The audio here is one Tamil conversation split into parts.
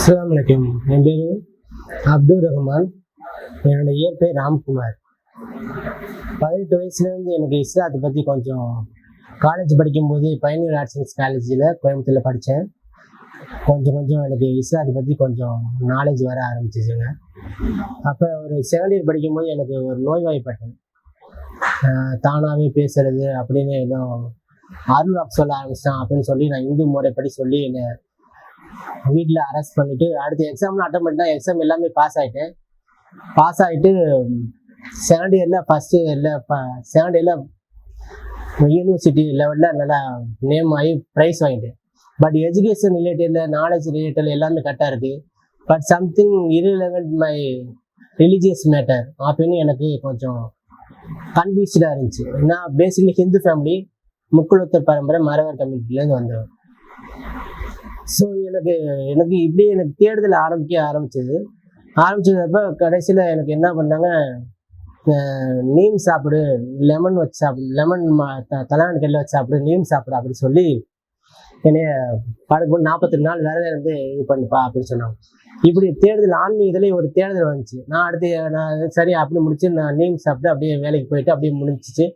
அஸ்லாம் வலைக்கம் என் பேர் அப்துல் ரஹ்மான். என்னோட இயற்பெயர் ராம்குமார். பதினெட்டு வயசுலேருந்து எனக்கு இஸ்லாத்தை பற்றி கொஞ்சம் காலேஜ் படிக்கும்போது பயனியர் ஆர்ட்ஸ் அண்ட் காலேஜில் கோயம்புத்தூரில் படித்தேன் கொஞ்சம் கொஞ்சம் எனக்கு இஸ்லாத்தை பற்றி கொஞ்சம் நாலேஜ் வர ஆரம்பிச்சிச்சுங்க. அப்போ ஒரு செகண்ட் இயர் படிக்கும்போது எனக்கு ஒரு நோய்வாய்ப்பட்டேன். தானாகவே பேசுறது அப்படின்னு ஏதோ அருள்வாக் சொல்ல ஆரம்பிச்சிட்டான் அப்படின்னு சொல்லி நான் இந்து முறைப்படி சொல்லி என்னை வீட்டில் அரெஸ்ட் பண்ணிட்டு அடுத்த எக்ஸாம்லாம் அட்டன் பண்ணிட்டேன் எக்ஸாம் எல்லாமே பாஸ் ஆகிட்டேன் பாஸ் ஆகிட்டு செகண்ட் இயரில் ஃபஸ்ட் இயரில் செகண்ட் இயரில் யூனிவர்சிட்டி லெவலில் நல்லா நேம் ஆகி ப்ரைஸ் வாங்கிட்டேன். பட் எஜுகேஷன் ரிலேட்டடில் நாலேஜ் ரிலேட்டட் எல்லாமே கரெக்டாக இருக்குது but something irrelevant my religious matter அப்படின்னு எனக்கு கொஞ்சம் கன்ஃபியூஸ்டாக இருந்துச்சு. நான் பேசிக்கலி ஹிந்து ஃபேமிலி முக்குளத்தூர் பரம்பரை மரவர் கம்யூனிட்டிலேருந்து வந்தேன் ஸோ எனக்கு எனக்கு இப்படியே எனக்கு தேடுதல் ஆரம்பிக்க ஆரம்பிச்சது. ஆரம்பிச்சதப்ப கடைசியில் எனக்கு என்ன பண்ணாங்க நீம் சாப்பிடு லெமன் வச்சு சாப்பிடு லெமன் தலாண்டு கல்ல வச்சு சாப்பிடு நீம் சாப்பிடு அப்படின்னு சொல்லி என்னைய படுக்கு நாற்பத்தெட்டு நாள் விரதம் இருந்து இது பண்ணுப்பா அப்படின்னு சொன்னாங்க. இப்படி தேடுதல் ஆன்மீகத்துலேயே ஒரு தேடுதல் வந்துச்சு. நான் அடுத்து நான் சரி அப்படி முடிச்சு நான் நீம் சாப்பிட்டு அப்படியே வேலைக்கு போயிட்டு அப்படியே முடிஞ்சிச்சு.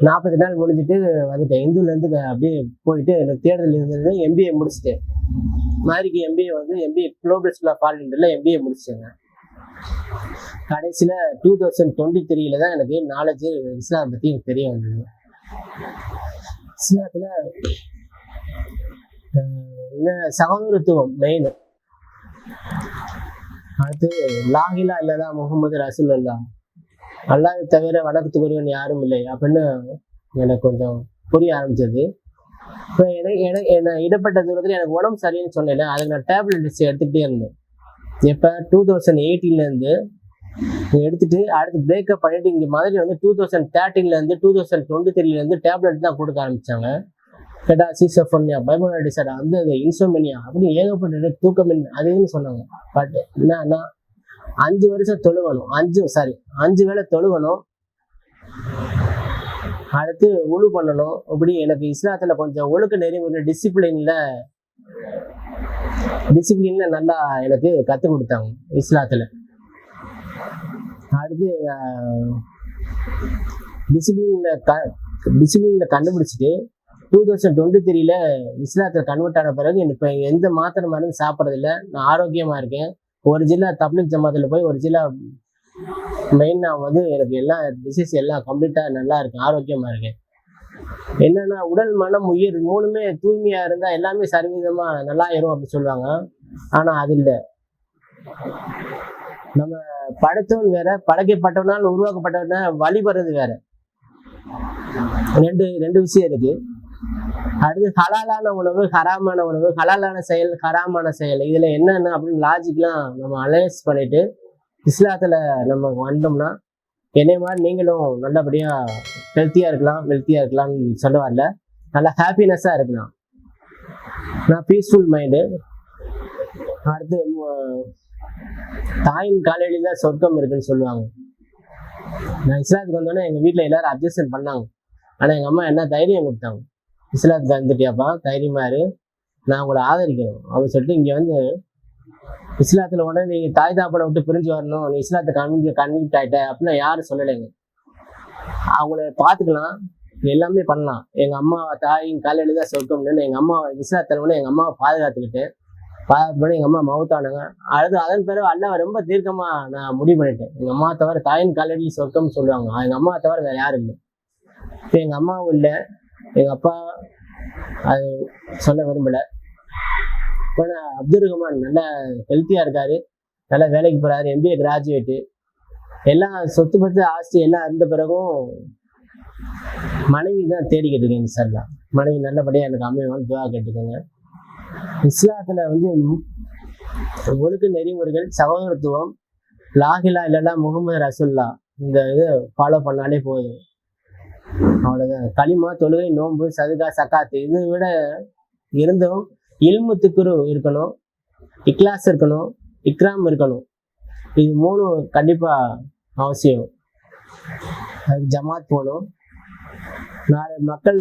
நாற்பது நாள் முடிஞ்சிட்டு வந்துட்டேன். இந்துலேருந்து அப்படியே போயிட்டு எனக்கு தேடுதல் இருந்தது எம்பிஏ முடிச்சிட்டேன். மாதிரிக்கு எம்பிஏ வந்து எம்பிஏ குளோபல் ஸ்கூல் ஆஃப் ஆர்டர்ல எம்பிஏ முடிச்சேங்க கடைசியில் டூ தௌசண்ட் டுவெண்ட்டி த்ரீல தான் எனக்கு நாலேஜ் இஸ்லாம் பற்றி எனக்கு தெரிய வந்தது. இஸ்லாத்தில் என்ன சகோதரத்துவம் மெயின் அடுத்து லாகிலா இல்லதா முகமது ரசூல் அல்லா அல்லாஹ் தவிர வணக்கத்துக்குரியவன் யாரும் இல்லை. அப்படின்னு எனக்கு கொஞ்சம் புரிய ஆரம்பிச்சது. எனக்கு எனக்கு என்ன இடப்பட்ட தூரத்தில் எனக்கு உடம்பு சரின்னு சொன்னேன் அதுக்கு நான் டேப்லெட்ஸ் எடுத்துக்கிட்டே இருந்தேன். எப்போ டூ தௌசண்ட் எயிட்டீன்லேருந்து எடுத்துட்டு அடுத்து பிரேக்கப் பண்ணிட்டு இங்கே மாதிரி வந்து டூ தௌசண்ட் தேர்ட்டீன்லேருந்து டூ தௌசண்ட் டுவெண்ட்டி த்ரீலேருந்து டேப்லெட் தான் கொடுக்க ஆரம்பித்தாங்க கேட்டா சிசோஃபோனியா பைபோனாடிசடா வந்து அது இன்சோமினியா அப்படின்னு ஏகப்பட்ட தூக்கமின் அதுன்னு சொன்னாங்க. பட் என்னன்னா அஞ்சு வருஷம் தொழுகணும். அஞ்சு சாரி அஞ்சு வேளை தொழுகணும். அடுத்து உழு பண்ணணும் இப்படி எனக்கு இஸ்லாத்துல கொஞ்சம் ஒழுக்க நெறிமுறை டிசிப்ளின்ல டிசிப்ளின்ல நல்லா எனக்கு கற்றுக் கொடுத்தாங்க இஸ்லாத்துல. அடுத்து டிசிப்ளின்ல க டிசிப்ளின்ல கண்டுபிடிச்சிட்டு டூ தௌசண்ட் டுவெண்ட்டி த்ரீல இஸ்லாத்தில் கன்வெர்ட் ஆன பிறகு எனக்கு இப்போ எந்த மாத்திரை மருந்து சாப்பிட்றதில்ல. நான் ஆரோக்கியமாக இருக்கேன். ஒரு ஜில்லா தப்லிக் ஜமாத்தில் போய் ஒரு ஜில்லா மெயின் நான் வந்து எனக்கு எல்லா டிசீஸ் எல்லாம் கம்ப்ளீட்டாக நல்லா இருக்கு ஆரோக்கியமாக இருக்கேன் என்னன்னா உடல் மனம் உயிர் மூணுமே தூய்மையாக இருந்தால் எல்லாமே சரிவிதமாக நல்லா ஆயிரும் அப்படி சொல்லுவாங்க. ஆனால் அது இல்லை. நம்ம படைத்தவன் வேற படைக்கப்பட்டவனால் உருவாக்கப்பட்டவன வழிபடுறது வேற. ரெண்டு ரெண்டு விஷயம் இருக்கு. அடுத்து ஹலாலான உணவு ஹராமான உணவு ஹலாலான செயல் ஹராமான செயல். இதுல என்னென்ன அப்படின்னு லாஜிக்லாம் நம்ம அலைஸ் பண்ணிட்டு இஸ்லாத்தில் நம்ம வந்தோம்னா என்னை மாதிரி நீங்களும் நல்லபடியாக ஹெல்த்தியாக இருக்கலாம் வெல்த்தியாக இருக்கலாம்னு சொல்ல வரல. நல்லா ஹாப்பினஸ்ஸாக இருக்கலாம். நான் பீஸ்ஃபுல் மைண்டு அடுத்து தாயின் காலையில் தான் சொர்க்கம் இருக்குன்னு சொல்லுவாங்க. நான் இஸ்லாத்துக்கு வந்தோடனே எங்கள் வீட்டில் எல்லாரும் அப்ஜெக்ஷன் பண்ணாங்க. ஆனால் எங்கள் அம்மா என்ன தைரியம் கொடுத்தாங்க? இஸ்லாத்துக்கு வந்துட்டியாப்பா? தைரியமாக இரு. நான் உங்களை ஆதரிக்கணும். அப்படின்னு சொல்லிட்டு இங்கே வந்து இஸ்லாத்துல உடனே நீங்க தாய் தாப்பனை விட்டு பிரிஞ்சு வரணும். நீ இஸ்லாத்தை கன்வி கன்விக்ட் ஆயிட்ட அப்படின்னு யாரும் சொல்லலைங்க. அவங்கள பார்த்துக்கலாம். எல்லாமே பண்ணலாம். எங்க அம்மா தாயின் காலையில தான் சொர்க்கம்னு எங்க அம்மா இஸ்லாத்துல எங்க அம்மாவை பாதுகாத்துக்கிட்டு பாதுகாத்து எங்க அம்மா மவுத்தானுங்க அடுத்து அதன் பிறகு அல்லாஹ் ரொம்ப தீர்க்கமா நான் முடிவு பண்ணிட்டேன். எங்க அம்மா தவிர தாயின் காலையில சொர்க்கம்னு சொல்லுவாங்க. எங்க அம்மா தவிர வேற யாரும் இல்லை. இப்போ எங்க அம்மாவும் இல்லை. எங்க அப்பா அது சொல்ல விரும்பலை. அப்துல் ரஹ்மான் நல்லா ஹெல்த்தியா இருக்காரு. நல்லா வேலைக்கு போறாரு. எம்பிஏ கிராஜுவேட்டு எல்லாம் சொத்து பத்து ஆஸ்தி எல்லாம் இருந்த பிறகும் மனைவி தான் தேடிக்கிட்டு இருக்கேங்க சார் மனைவி நல்லபடியாக எனக்கு அமைவான்னு துவா கேட்டுக்கோங்க இஸ்லாத்துல வந்து ஒழுக்க நெறிமுறைகள் சகோதரத்துவம் லாகிலா இல்லைன்னா முகமது ரசுல்லா இந்த இது ஃபாலோ பண்ணாலே போதும். அவ்வளோதான் களிமா தொழுகை நோன்பு சதுகா சக்காத்து இதை விட இருந்தும் இல்மு திக்குரு இருக்கணும் இக்லாஸ் இருக்கணும் இக்ராம் இருக்கணும். இது மூணு கண்டிப்பாக அவசியம். அதுக்கு ஜமாத் போகணும் நாலு மக்கள்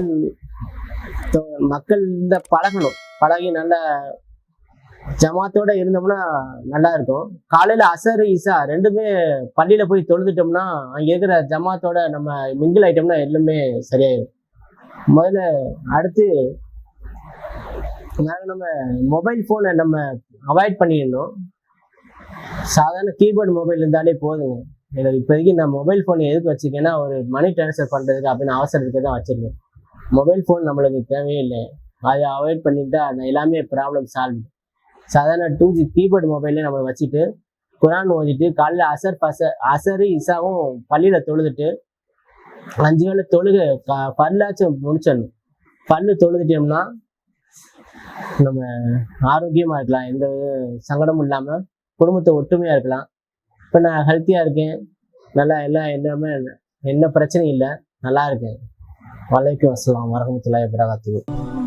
மக்கள் இந்த பழகணும். பழகி நல்ல ஜமாத்தோட இருந்தோம்னா நல்லா இருக்கும். காலையில அசர் இசா ரெண்டுமே பள்ளியில போய் தொழுதுட்டோம்னா அங்க இருக்கிற ஜமாத்தோட நம்ம மிங்கிள் ஆயிட்டோம்னா எல்லாமே சரியாயிடும் முதல்ல அடுத்து அதாவது நம்ம மொபைல் ஃபோனை நம்ம அவாய்ட் பண்ணிடணும். சாதாரண கீபோர்டு மொபைல் இருந்தாலே போதுங்க. எனக்கு இப்போதைக்கு நான் மொபைல் ஃபோன் எதுக்கு வச்சுருக்கேன்னா ஒரு மணி ட்ரான்ஸ்ஃபர் பண்ணுறதுக்கு அப்படின்னு அவசரத்துக்கு தான் வச்சுருக்கேன். மொபைல் ஃபோன் நம்மளுக்கு தேவையே இல்லை அதை அவாய்ட் பண்ணிட்டா நான் எல்லாமே ப்ராப்ளம் சால்வ் சாதாரண டூ ஜி கீபோர்டு மொபைலே நம்ம வச்சுட்டு குரான் ஓதிட்டு காலைல அசர் பச அசரு இசாவும் பள்ளியில் தொழுதுட்டு அஞ்சு வேளை தொழுக க- பல்லாச்சும் முடிச்சிடணும். பல்லு தொழுதுட்டோம்னா நம்ம ஆரோக்கியமாக இருக்கலாம். எந்த சங்கடமும் இல்லாமல் குடும்பத்தை ஒற்றுமையாக இருக்கலாம். இப்போ நான் ஹெல்த்தியாக இருக்கேன். நல்லா எல்லாம் எல்லாமே என்ன பிரச்சனையும் இல்லை. நல்லா இருக்கேன். வலைக்கும் அஸ்ஸலாம் வரஹ்மத்துல்லாஹி பிரகாத்துக்கு